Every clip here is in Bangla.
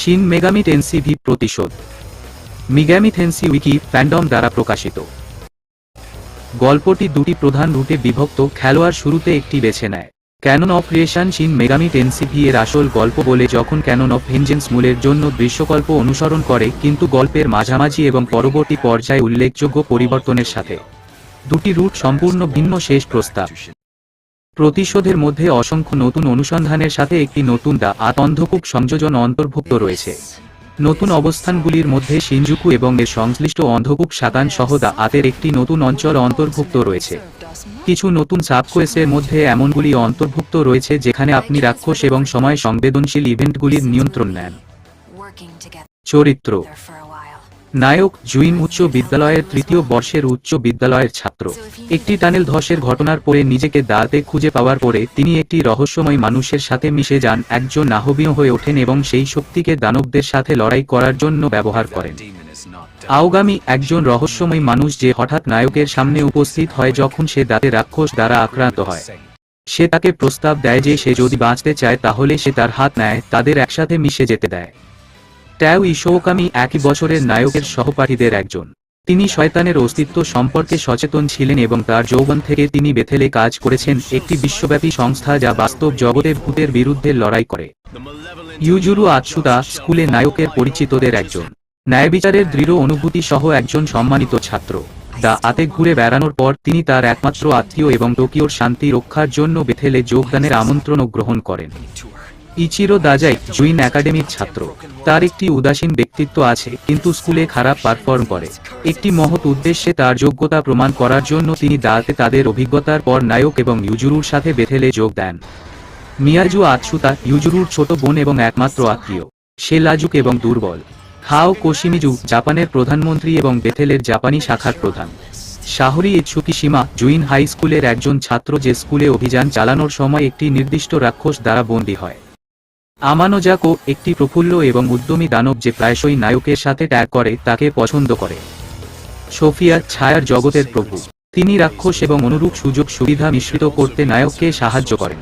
শিন মেগামি টেন্সি ভি প্রতিশোধ। মিগামি টেন্সি উইকি ফ্যান্ডম দ্বারা প্রকাশিত। গল্পটি দুটি প্রধান রুটে বিভক্ত, খেলোয়াড় শুরুতে একটি বেছে নেয়। Canon of Creation Shin Megami Tensei V এর আসল গল্প বলে যখন ক্যানন অফ ভেঞ্জেন্স মূলের জন্য দৃশ্যকল্প অনুসরণ করে, কিন্তু গল্পের মাঝামাঝি এবং পরবর্তী পর্যায়ে উল্লেখযোগ্য পরিবর্তনের সাথে। দুটি রুট সম্পূর্ণ ভিন্ন শেষ প্রস্তাব। প্রতিশোধের মধ্যে অসংখ্য নতুন অনুসন্ধানের সাথে একটি নতুন দা আতন্ধকূপ সংযোজন অন্তর্ভুক্ত রয়েছে। নতুন অবস্থানগুলির মধ্যে সিনজুকু এবং এর সংশ্লিষ্ট অন্ধকূপ সাতান সহ দা আতের একটি নতুন অঞ্চল অন্তর্ভুক্ত রয়েছে। কিছু নতুন সাবকোয়েসের মধ্যে এমনগুলি অন্তর্ভুক্ত রয়েছে যেখানে আপনি রাক্ষস এবং সময় সংবেদনশীল ইভেন্টগুলির নিয়ন্ত্রণ নেন। চরিত্র. নায়ক জুইন উচ্চ বিদ্যালয়ের তৃতীয় বর্ষের উচ্চ বিদ্যালয়ের ছাত্র। একটি টানেল ধসের ঘটনার পরে নিজেকে দাঁতে খুঁজে পাওয়ার পরে তিনি একটি রহস্যময় মানুষের সাথে মিশে যান একজন নাহবীয় হয়ে ওঠেন এবং সেই শক্তিকে দানবদের সাথে লড়াই করার জন্য ব্যবহার করেন। আওগামী একজন রহস্যময় মানুষ যে হঠাৎ নায়কের সামনে উপস্থিত হয় যখন সে দাঁতে রাক্ষস দ্বারা আক্রান্ত হয়। সে তাকে প্রস্তাব দেয় যে সে যদি বাঁচতে চায় তাহলে সে তার হাত নেয় তাদের একসাথে মিশে যেতে দেয়। ট্যাও ইশোকামি একই বছরের নায়কের সহপাঠীদের একজন। তিনি শয়তানের অস্তিত্ব সম্পর্কে সচেতন ছিলেন এবং তার যৌবন থেকে তিনি বেথেলে কাজ করেছেন, একটি বিশ্বব্যাপী সংস্থা যা বাস্তব জগতে ভূতের বিরুদ্ধে লড়াই করে। ইউজুরু আতসুদা স্কুলে নায়কের পরিচিতদের একজন। ন্যায়বিচারের দৃঢ় অনুভূতি সহ একজন সম্মানিত ছাত্র। দা আতে ঘুরে বেড়ানোর পর তিনি তার একমাত্র আত্মীয় এবং টোকিওর শান্তি রক্ষার জন্য বেথেলে যোগদানের আমন্ত্রণও গ্রহণ করেন। ইচিরো দাজাই জুইন একাডেমির ছাত্র। তার একটি উদাসীন ব্যক্তিত্ব আছে, কিন্তু স্কুলে খারাপ পারফর্ম করে। একটি মহৎ উদ্দেশ্যে তার যোগ্যতা প্রমাণ করার জন্য তিনি দাঁতে তাদের অভিজ্ঞতার পর নায়ক এবং ইউজুরুর সাথে বেথেলে যোগ দেন। মিয়াজু আতসুতা ইউজুরুর ছোট বোন এবং একমাত্র আত্মীয়। সে লাজুক এবং দুর্বল। হাও কোশিমিজু, জাপানের প্রধানমন্ত্রী এবং বেথেলের জাপানি শাখার প্রধান। শাহরি ইচ্ছুকিসীমা জুইন হাই স্কুলের একজন ছাত্র যে স্কুলে অভিযান চালানোর সময় একটি নির্দিষ্ট রাক্ষস দ্বারা বন্দী হয়। আমানোজাকো একটি প্রফুল্ল এবং উদ্যমী দানব যে প্রায়শই নায়কের সাথে ট্যাগ করে, তাকে পছন্দ করে। সোফিয়া ছায়ার জগতের প্রভু। তিনি রাক্ষস এবং অনুরূপ সুযোগ সুবিধা মিশ্রিত করতে নায়ককে সাহায্য করেন।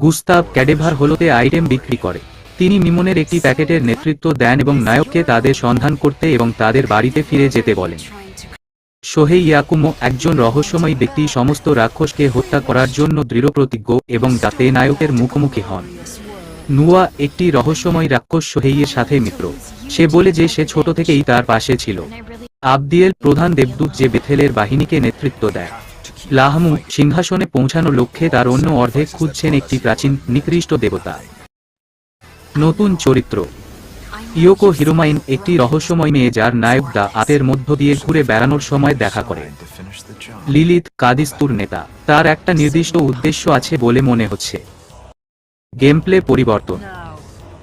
গুস্তাব ক্যাডেভার হলোতে আইটেম বিক্রি করে। তিনি মিমনের একটি প্যাকেটের নেতৃত্ব দেন এবং নায়ককে তাদের সন্ধান করতে এবং তাদের বাড়িতে ফিরে যেতে বলেন। সোহেই ইয়াকুমো একজন রহস্যময়ী ব্যক্তি, সমস্ত রাক্ষসকে হত্যা করার জন্য দৃঢ়প্রতিজ্ঞ এবং দাতে নায়কের মুখোমুখি হন। নুয়া একটি রহস্যময় রাক্ষস সোহেইয়ের সাথে মিত্র। সে বলে যে সে ছোট থেকেই তার পাশে ছিল। আবদিয়েল প্রধান দেবদূত যে বেথেলের বাহিনীকে নেতৃত্ব দেয়। লাহমু সিংহাসনে পৌঁছানোর লক্ষ্যে তার অন্য অর্ধেক খুঁজছেন একটি প্রাচীন নিকৃষ্ট দেবতা। নতুন চরিত্র। ইয়োকো হিরোমাইন একটি রহস্যময় মেয়ে যার নায়ক দা আতের মধ্য দিয়ে ঘুরে বেড়ানোর সময় দেখা করে। লিলিত কাদিস্তুর নেতা। তার একটা নির্দিষ্ট উদ্দেশ্য আছে বলে মনে হচ্ছে। গেমপ্লে পরিবর্তন।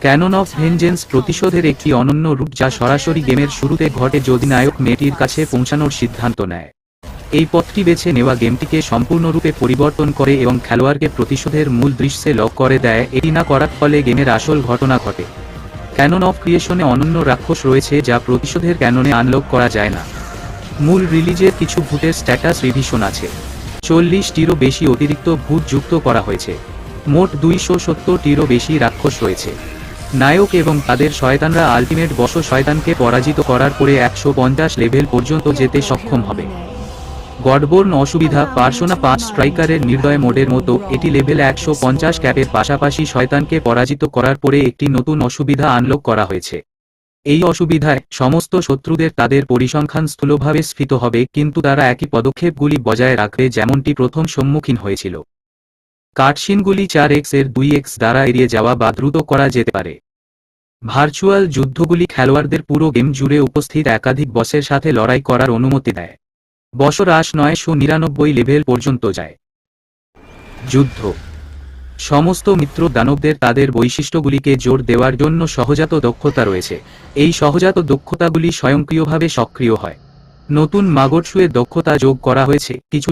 ক্যানন অফ ভেঞ্জেন্স প্রতিশোধের একটি অনন্য রূপ যা সরাসরি গেমের শুরুতে ঘটে যদি নায়ক মেয়েটির কাছে পৌঁছানোর সিদ্ধান্ত নেয়। এই পথটি বেছে নেওয়া গেমটিকে সম্পূর্ণরূপে পরিবর্তন করে এবং খেলোয়াড়কে প্রতিশোধের মূল দৃশ্যে লক করে দেয়, এটি না করার ফলে গেমের আসল ঘটনা ঘটে। ক্যানন অফ ক্রিয়েশনে অনন্য রাক্ষস রয়েছে যা প্রতিশোধের ক্যাননে আনলক করা যায় না। মূল রিলিজের কিছু ভূতের স্ট্যাটাস রিভিশন আছে। চল্লিশটিরও বেশি অতিরিক্ত ভূত যুক্ত করা হয়েছে। মোট দুইশো সত্তরটিরও বেশি রাক্ষস রয়েছে। নায়ক এবং তাদের শয়তানরা আলটিমেট বস শয়তানকে পরাজিত করার পরে একশো পঞ্চাশ লেভেল পর্যন্ত যেতে সক্ষম হবে। গডবোর্ন অসুবিধা, পার্সোনা পাঁচ স্ট্রাইকারের নির্দয় মোডের মতো, এটি লেভেল একশো পঞ্চাশ ক্যাপের পাশাপাশি শয়তানকে পরাজিত করার পরে একটি নতুন অসুবিধা আনলক করা হয়েছে। এই অসুবিধায় সমস্ত শত্রুদের তাদের পরিসংখ্যান স্থূলভাবে স্ফীত হবে, কিন্তু তারা একই পদক্ষেপগুলি বজায় রাখবে যেমনটি প্রথম সম্মুখীন হয়েছিল। কাটসিনগুলি চার এক্সের দুই এক্স দ্বারা এড়িয়ে যাওয়া বা দ্রুত করা যেতে পারে। ভার্চুয়াল যুদ্ধগুলি খেলোয়াড়দের পুরো গেম জুড়ে উপস্থিত একাধিক বসের সাথে লড়াই করার অনুমতি দেয়। বছর আশ নয়শো নিরানব্বই লেভেল পর্যন্ত যায়। যুদ্ধ। সমস্ত মিত্র দানবদের তাদের বৈশিষ্ট্যগুলিকে জোর দেওয়ার জন্য সহজাত দক্ষতা রয়েছে। এই সহজাত দক্ষতাগুলি স্বয়ংক্রিয়ভাবে সক্রিয় হয়। নতুন মাগটসুয়ে দক্ষতা যোগ করা হয়েছে। কিছু